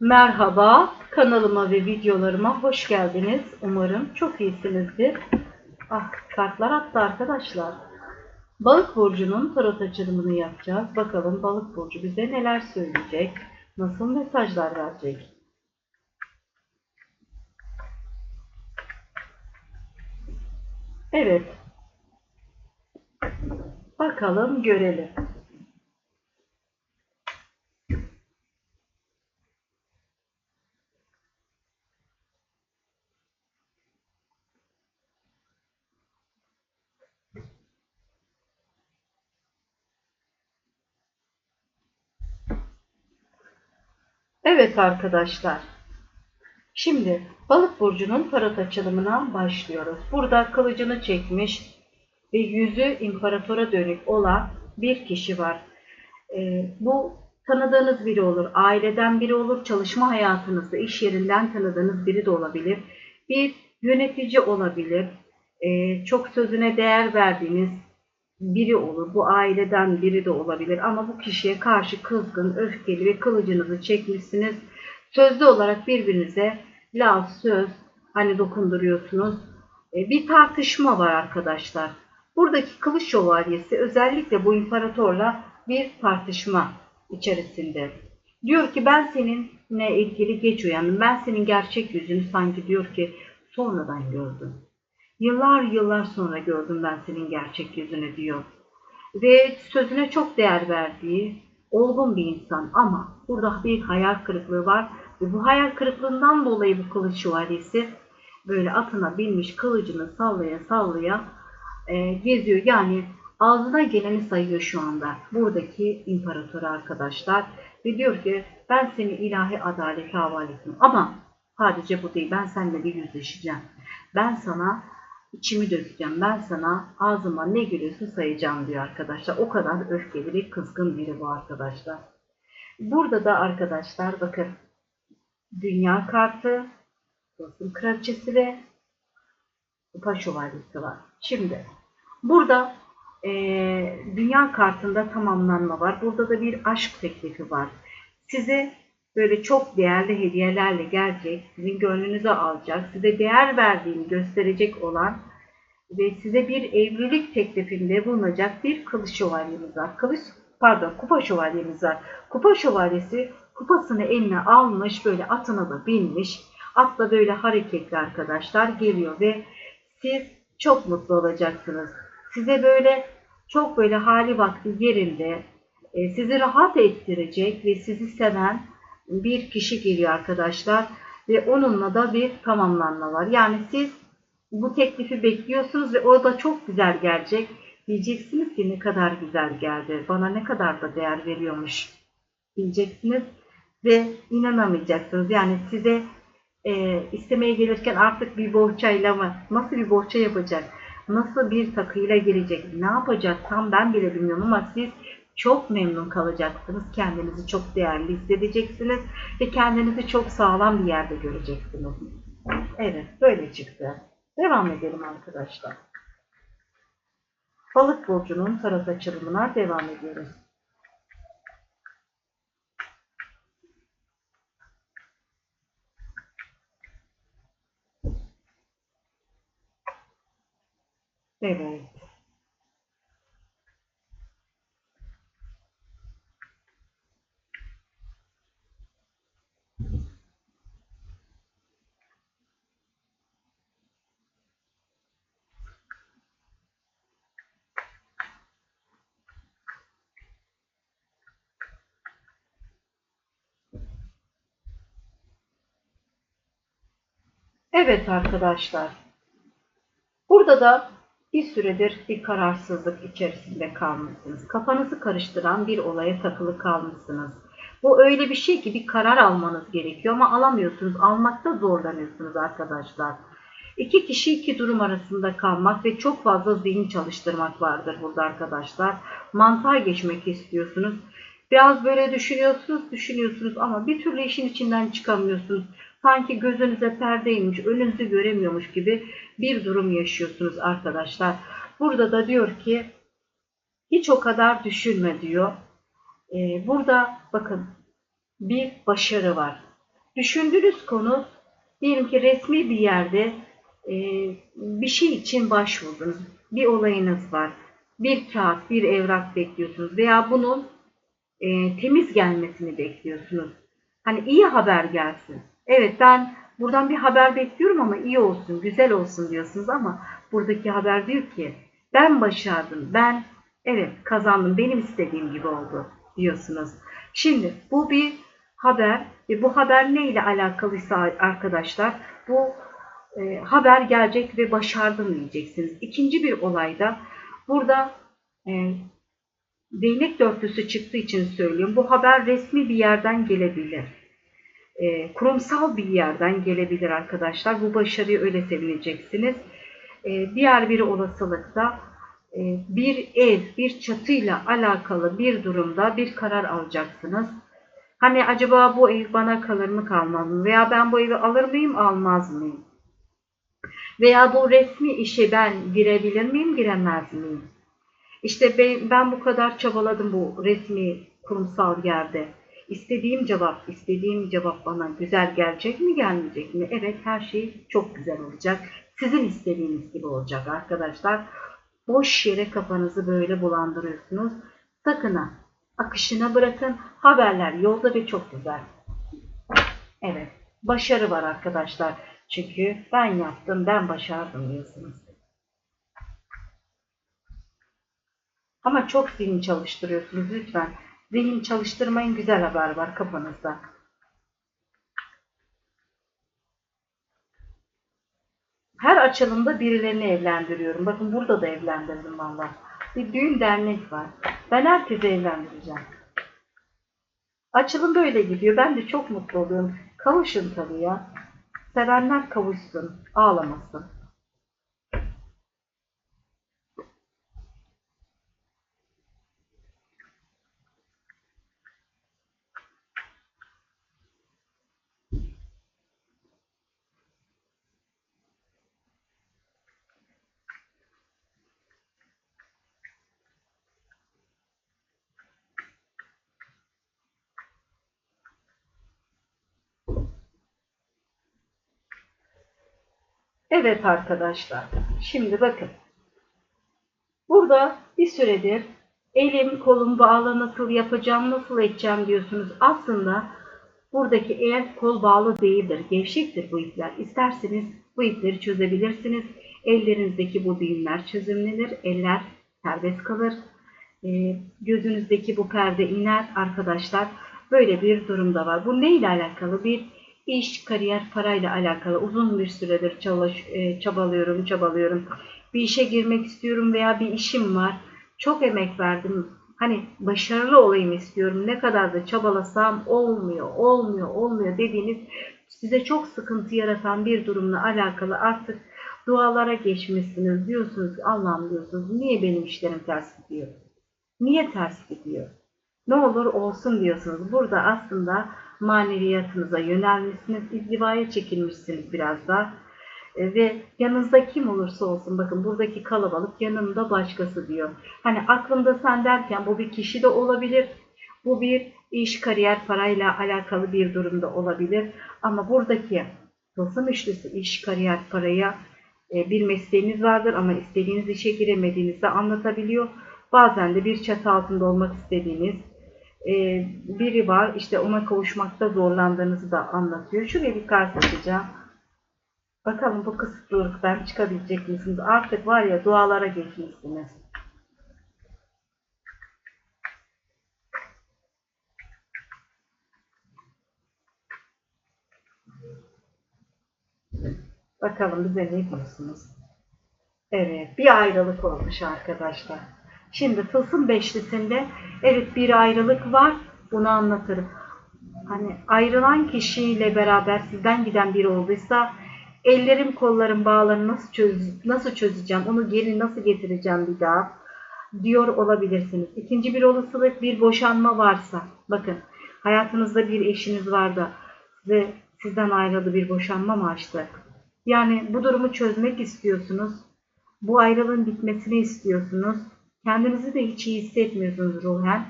Merhaba, kanalıma ve videolarıma hoş geldiniz. Umarım çok iyisinizdir. Ah, kartlar attı arkadaşlar. Balık burcunun tarot açılımını yapacağız. Bakalım balık burcu bize neler söyleyecek, nasıl mesajlar verecek. Evet. Bakalım görelim. Evet arkadaşlar. Şimdi balık burcunun tarot açılımına başlıyoruz. Burada kılıcını çekmiş ve yüzü imparatora dönük olan bir kişi var. Ee, bu tanıdığınız biri olur, aileden biri olur, çalışma hayatınızda, iş yerinden tanıdığınız biri de olabilir. Bir yönetici olabilir, ee, çok sözüne değer verdiğiniz biri olur. Bu aileden biri de olabilir ama bu kişiye karşı kızgın, öfkeli ve kılıcınızı çekmişsiniz. Sözlü olarak birbirinize laf, söz hani dokunduruyorsunuz. E, Bir tartışma var arkadaşlar. Buradaki kılıç şövalyesi özellikle bu imparatorla bir tartışma içerisinde. Diyor ki ben seninle ilgili geç uyandım. Ben senin gerçek yüzünü sanki diyor ki sonradan gördüm. Yıllar yıllar sonra gördüm ben senin gerçek yüzünü diyor. Ve sözüne çok değer verdiği olgun bir insan ama burada bir hayal kırıklığı var. Ve bu hayal kırıklığından dolayı bu kılıç şövalyesi böyle atına binmiş kılıcını sallaya sallaya e, geziyor. Yani ağzına geleni sayıyor şu anda buradaki imparator arkadaşlar. Ve diyor ki ben seni ilahi adalete havale ettim. Ama sadece bu değil ben seninle bir yüzleşeceğim. Ben sana içimi dökeceğim. Ben sana ağzıma ne geliyorsa sayacağım diyor arkadaşlar. O kadar öfkeli bir kızgın biri bu arkadaşlar. Burada da arkadaşlar bakın dünya kartı, dostum kraliçesi ve kupa şövalyesi var. Şimdi burada eee, dünya kartında tamamlanma var. Burada da bir aşk teklifi var. Size böyle çok değerli hediyelerle gelecek, sizin gönlünüzü alacak, size değer verdiğini gösterecek olan ve size bir evlilik teklifinde bulunacak bir kılıç şövalyemiz var. Kılıç, pardon kupa şövalyemiz var. Kupa şövalyesi kupasını eline almış, böyle atına da binmiş. Atla böyle hareketli arkadaşlar geliyor ve siz çok mutlu olacaksınız. Size böyle çok böyle hali vakti yerinde, e, sizi rahat ettirecek ve sizi seven bir kişi geliyor arkadaşlar. Ve onunla da bir tamamlanma var. Yani siz bu teklifi bekliyorsunuz ve o da çok güzel gelecek. Diyeceksiniz ki ne kadar güzel geldi. Bana ne kadar da değer veriyormuş. Diyeceksiniz ve inanamayacaksınız. Yani size e, istemeye gelirken artık bir bohçayla mı, nasıl bir bohça yapacak, nasıl bir takıyla gelecek, ne yapacak tam ben bile bilmiyorum ama siz çok memnun kalacaksınız. Kendinizi çok değerli hissedeceksiniz ve kendinizi çok sağlam bir yerde göreceksiniz. Evet, böyle çıktı. Devam edelim arkadaşlar. Balık burcunun tarot açılımına devam ediyoruz. Evet. Evet arkadaşlar. Burada da bir süredir bir kararsızlık içerisinde kalmışsınız. Kafanızı karıştıran bir olaya takılı kalmışsınız. Bu öyle bir şey ki bir karar almanız gerekiyor ama alamıyorsunuz. Almakta zorlanıyorsunuz arkadaşlar. İki kişi iki durum arasında kalmak ve çok fazla zihin çalıştırmak vardır burada arkadaşlar. Mantığa geçmek istiyorsunuz. Biraz böyle düşünüyorsunuz, düşünüyorsunuz ama bir türlü işin içinden çıkamıyorsunuz. Sanki gözünüze perdeymiş, önünüzü göremiyormuş gibi bir durum yaşıyorsunuz arkadaşlar. Burada da diyor ki hiç o kadar düşünme diyor. Ee, burada bakın bir başarı var. Düşündüğünüz konu diyelim ki resmi bir yerde e, bir şey için başvurdunuz. Bir olayınız var. Bir kağıt, bir evrak bekliyorsunuz veya bunun e, temiz gelmesini bekliyorsunuz. Hani iyi haber gelsin. Evet ben buradan bir haber bekliyorum ama iyi olsun, güzel olsun diyorsunuz ama buradaki haber diyor ki ben başardım, ben evet kazandım, benim istediğim gibi oldu diyorsunuz. Şimdi bu bir haber ve bu haber ne ile alakalıysa arkadaşlar bu e, haber gelecek ve başardım diyeceksiniz. İkinci bir olayda burada e, değnek dörtlüsü çıktığı için söylüyorum. Bu haber resmi bir yerden gelebilir. E, kurumsal bir yerden gelebilir arkadaşlar. Bu başarıya öyle sevineceksiniz. E, diğer bir olasılıkta e, bir ev, bir çatıyla alakalı bir durumda bir karar alacaksınız. Hani acaba bu ev bana kalır mı kalmaz mı? Veya ben bu evi alır mıyım almaz mıyım? Veya bu resmi işe ben girebilir miyim giremez miyim? İşte ben, ben bu kadar çabaladım bu resmi kurumsal yerde. İstediğim cevap, istediğim cevap bana güzel gelecek mi gelmeyecek mi? Evet her şey çok güzel olacak. Sizin istediğiniz gibi olacak arkadaşlar. Boş yere kafanızı böyle bulandırıyorsunuz. Sakın ha akışına bırakın. Haberler yolda ve çok güzel. Evet, başarı var arkadaşlar. Çünkü ben yaptım, ben başardım diyorsunuz. Ama çok zihin çalıştırıyorsunuz lütfen. Zihin çalıştırmayın, güzel haber var kafanızda. Her açılımda birilerini evlendiriyorum. Bakın burada da evlendirdim valla. Bir düğün dernek var. Ben herkese evlendireceğim. Açılım böyle gidiyor. Ben de çok mutlu oluyorum. Kavuşun tabii ya. Sevenler kavuşsun. Ağlamasın. Evet arkadaşlar. Şimdi bakın. Burada bir süredir elim kolum bağlı nasıl yapacağım nasıl edeceğim diyorsunuz. Aslında buradaki el kol bağlı değildir. Gevşektir bu ipler. İsterseniz bu ipleri çözebilirsiniz. Ellerinizdeki bu düğümler çözümlenir. Eller serbest kalır. E, gözünüzdeki bu perde iner arkadaşlar. Böyle bir durumda var. Bu ne ile alakalı? Bir iş, kariyer, parayla alakalı uzun bir süredir çalış, e, çabalıyorum, çabalıyorum. Bir işe girmek istiyorum veya bir işim var. Çok emek verdim. Hani başarılı olayım istiyorum. Ne kadar da çabalasam olmuyor, olmuyor, olmuyor dediğiniz size çok sıkıntı yaratan bir durumla alakalı artık dualara geçmişsiniz. Diyorsunuz Allah'ım diyorsunuz niye benim işlerim ters gidiyor? Niye ters gidiyor? Ne olur olsun diyorsunuz. Burada aslında maneviyatınıza yönelmişsiniz, izdivaya çekilmişsiniz biraz da. E, ve yanınızda kim olursa olsun bakın buradaki kalabalık yanında başkası diyor. Hani aklımda sen derken bu bir kişi de olabilir. Bu bir iş, kariyer, parayla alakalı bir durumda olabilir. Ama buradaki tılsım üçlüsü iş, kariyer, paraya e, bir mesleğiniz vardır ama istediğiniz işe giremediğinizi anlatabiliyor. Bazen de bir çatı altında olmak istediğiniz e, biri var. İşte ona kavuşmakta zorlandığınızı da anlatıyor. Şuraya bir kart atacağım. Bakalım bu kısıtlılıktan çıkabilecek misiniz? Artık var ya dualara geçmişsiniz. Bakalım bize ne diyorsunuz? Evet, bir ayrılık olmuş arkadaşlar. Şimdi tılsım beşlisinde evet bir ayrılık var. Bunu anlatırım. Hani ayrılan kişiyle beraber sizden giden biri olduysa ellerim kollarım bağlarını nasıl, çöz, nasıl çözeceğim, onu geri nasıl getireceğim bir daha diyor olabilirsiniz. İkinci bir olasılık bir boşanma varsa bakın hayatınızda bir eşiniz var da size sizden ayrıldı bir boşanma mı açtı? Yani bu durumu çözmek istiyorsunuz. Bu ayrılığın bitmesini istiyorsunuz. Kendinizi de hiç iyi hissetmiyorsunuz ruhen.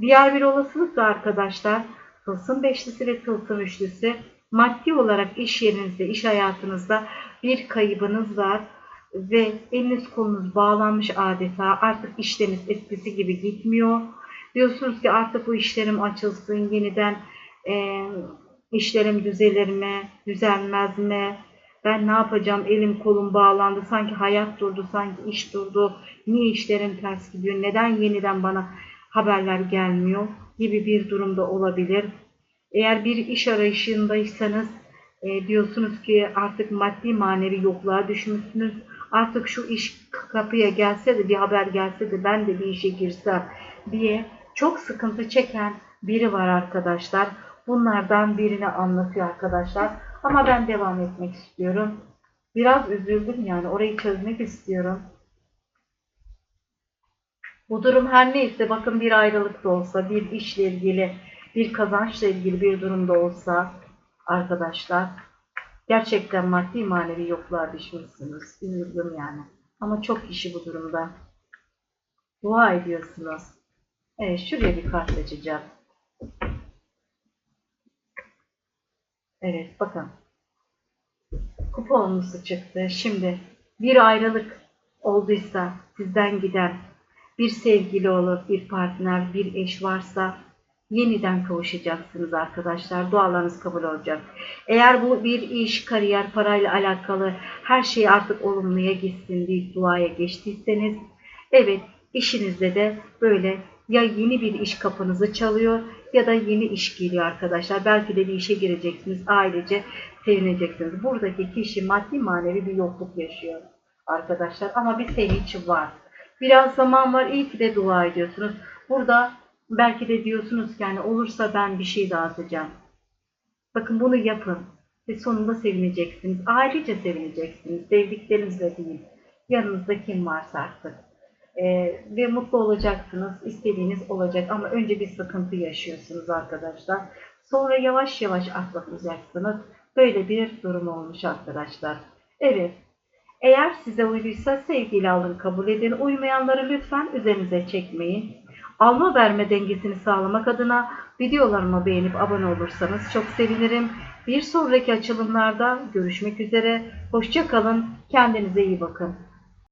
Diğer bir olasılık da arkadaşlar tılsım beşlisi ve tılsım üçlüsü maddi olarak iş yerinizde, iş hayatınızda bir kaybınız var ve eliniz kolunuz bağlanmış adeta artık işleriniz eskisi gibi gitmiyor. Diyorsunuz ki artık bu işlerim açılsın yeniden e, işlerim düzelir mi, düzelmez mi? Ben ne yapacağım? Elim kolum bağlandı. Sanki hayat durdu, sanki iş durdu. Niye işlerim ters gidiyor? Neden yeniden bana haberler gelmiyor? Gibi bir durumda olabilir. Eğer bir iş arayışındaysanız e, diyorsunuz ki artık maddi manevi yokluğa düşmüşsünüz. Artık şu iş kapıya gelse de bir haber gelse de ben de bir işe girsem diye çok sıkıntı çeken biri var arkadaşlar. Bunlardan birini anlatıyor arkadaşlar. Ama ben devam etmek istiyorum. Biraz üzüldüm yani orayı çözmek istiyorum. Bu durum her neyse bakın bir ayrılık da olsa, bir işle ilgili, bir kazançla ilgili bir durumda olsa arkadaşlar gerçekten maddi manevi yokluğa düşmüşsünüz. Üzüldüm yani. Ama çok kişi bu durumda. Dua ediyorsunuz. Evet şuraya bir kart açacağım. Evet bakın. Kupa olmusu çıktı. Şimdi bir ayrılık olduysa sizden giden bir sevgili olur, bir partner, bir eş varsa yeniden kavuşacaksınız arkadaşlar. Dualarınız kabul olacak. Eğer bu bir iş, kariyer, parayla alakalı her şey artık olumluya gitsin diye duaya geçtiyseniz evet işinizde de böyle ya yeni bir iş kapınızı çalıyor ya da yeni iş geliyor arkadaşlar. Belki de bir işe gireceksiniz. Ailece sevineceksiniz. Buradaki kişi maddi manevi bir yokluk yaşıyor arkadaşlar. Ama bir sevinç var. Biraz zaman var. İyi ki de dua ediyorsunuz. Burada belki de diyorsunuz ki yani olursa ben bir şey dağıtacağım. Bakın bunu yapın. Ve sonunda sevineceksiniz. Ailece sevineceksiniz. Sevdiklerinizle değil. Yanınızda kim varsa artık. Ee, ve mutlu olacaksınız. istediğiniz olacak ama önce bir sıkıntı yaşıyorsunuz arkadaşlar. Sonra yavaş yavaş atlatacaksınız. Böyle bir durum olmuş arkadaşlar. Evet. Eğer size uyduysa sevgiyle alın kabul edin. Uymayanları lütfen üzerinize çekmeyin. Alma verme dengesini sağlamak adına videolarımı beğenip abone olursanız çok sevinirim. Bir sonraki açılımlarda görüşmek üzere. Hoşça kalın. Kendinize iyi bakın.